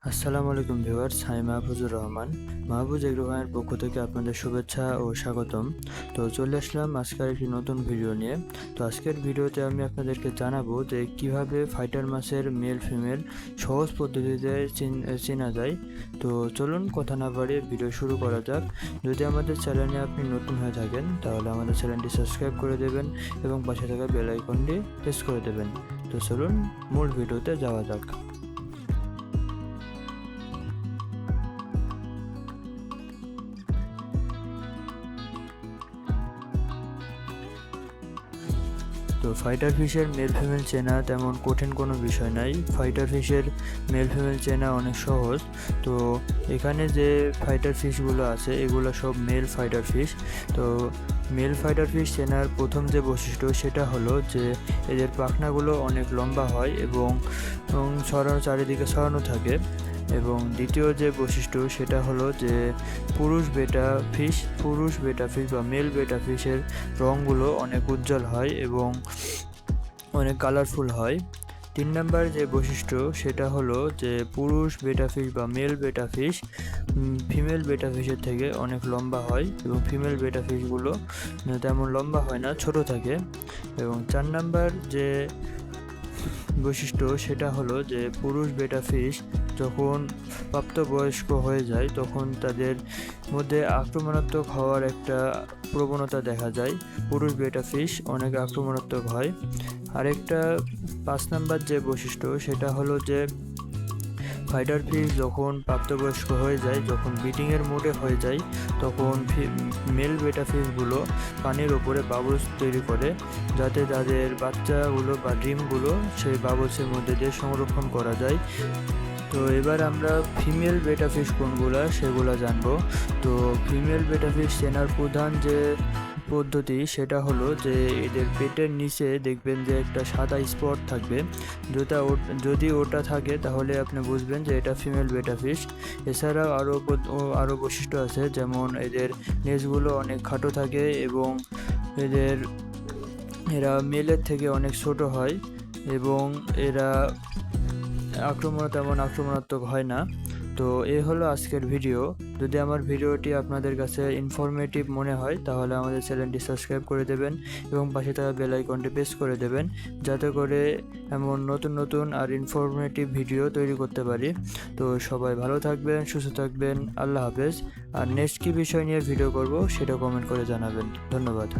আসসালামু আলাইকুম ভিউয়ার্স, আমি মাহফুজুর রহমান। মাহফুজ এগ্রোভাইয়ের পক্ষ থেকে আপনাদের শুভেচ্ছা ও স্বাগতম। তো চলে আসলাম আজকের একটি নতুন ভিডিও নিয়ে। তো আজকের ভিডিওতে আমি আপনাদেরকে জানাব যে কীভাবে ফাইটার মাছের মেল, ফিমেল সহজ পদ্ধতিতে চিন- চেনা যায়। তো চলুন কথা না বাড়িয়ে ভিডিও শুরু করা যাক। যদি আমাদের চ্যানেলে আপনি নতুন হয়ে থাকেন, তাহলে আমাদের চ্যানেলটি সাবস্ক্রাইব করে দেবেন এবং পাশে থাকা বেল আইকনটি প্রেস করে দেবেন। তো চলুন মূল ভিডিওতে যাওয়া যাক। তো ফাইটার ফিশের মেল ফিমেল চেনা তেমন কঠিন কোনো বিষয় নাই। ফাইটার ফিশের মেল ফিমেল চেনা অনেক সহজ। তো এখানে যে ফাইটার ফিশগুলো আছে, এগুলো সব মেল ফাইটার ফিশ তো মেল ফাইটার ফিশ চেনার প্রথম যে বৈশিষ্ট্য সেটা হলো যে এদের পাখনাগুলো অনেক লম্বা হয় এবং ছড়ানো চারিদিকে ছড়ানো থাকে। এবং দ্বিতীয় যে বৈশিষ্ট্য সেটা হলো যে পুরুষ বেটা ফিশ পুরুষ বেটা ফিশ বা মেল বেটা ফিশের রঙগুলো অনেক উজ্জ্বল হয় এবং অনেক কালারফুল হয়। তিন নাম্বার যে বৈশিষ্ট্য সেটা হলো যে পুরুষ বেটা ফিশ বা মেল বেটা ফিশ ফিমেল বেটা ফিশের থেকে অনেক লম্বা হয় এবং ফিমেল বেটা ফিশগুলো তেমন লম্বা হয় না, ছোট থাকে। এবং চার নাম্বার যে বৈশিষ্ট্য সেটা হলো যে পুরুষ বেটা ফিশ যখন প্রাপ্তবয়স্ক হয়ে যায়, তখন তাদের মধ্যে আক্রমণাত্মক হওয়ার একটা প্রবণতা দেখা যায়। পুরুষ বেটা ফিশ অনেক আক্রমণাত্মক হয়। আরেকটা পাঁচ নাম্বার যে বৈশিষ্ট্য সেটা হলো যে ফাইটার ফিশ যখন প্রাপ্তবয়স্ক হয়ে যায়, যখন ব্রিডিংয়ের মোডে হয়ে যায়, তখন মেল বেটা ফিশগুলো পানির ওপরে বাবলস তৈরি করে, যাতে তাদের বাচ্চাগুলো বা ডিমগুলো সেই বাবলসের মধ্যে দিয়ে সংরক্ষণ করা যায়। তো এবার আমরা ফিমেল বেটা ফিশ কোনগুলা, সেগুলো জানব। তো ফিমেল বেটা ফিশ চেনার প্রধান যে পদ্ধতি সেটা হলো যে এদের পেটের নিচে দেখবেন যে একটা সাদা স্পট থাকবে। যেটা যদি ওটা থাকে তাহলে আপনি বুঝবেন যে এটা ফিমেল বেটা ফিশ এছাড়াও আরও আরও বৈশিষ্ট্য আছে, যেমন এদের নেজগুলো অনেক খাটো থাকে এবং এদের, এরা মেলের থেকে অনেক ছোট হয় এবং এরা আক্রমণ তেমন আক্রমণাত্মক হয় না। তো এ হলো আজকের ভিডিও যদি আমার ভিডিওটি আপনাদের কাছে ইনফরমেটিভ মনে হয়, তাহলে আমাদের চ্যানেলটি সাবস্ক্রাইব করে দেবেন এবং পাশে থাকা বেল আইকনটি প্রেস করে দেবেন, যাতে করে এমন নতুন নতুন আর ইনফরমেটিভ ভিডিও তৈরি করতে পারি। তো সবাই ভালো থাকবেন, সুস্থ থাকবেন, আল্লাহ হাফেজ। আর নেক্সট কী বিষয় নিয়ে ভিডিও করব, সেটা কমেন্ট করে জানাবেন। ধন্যবাদ।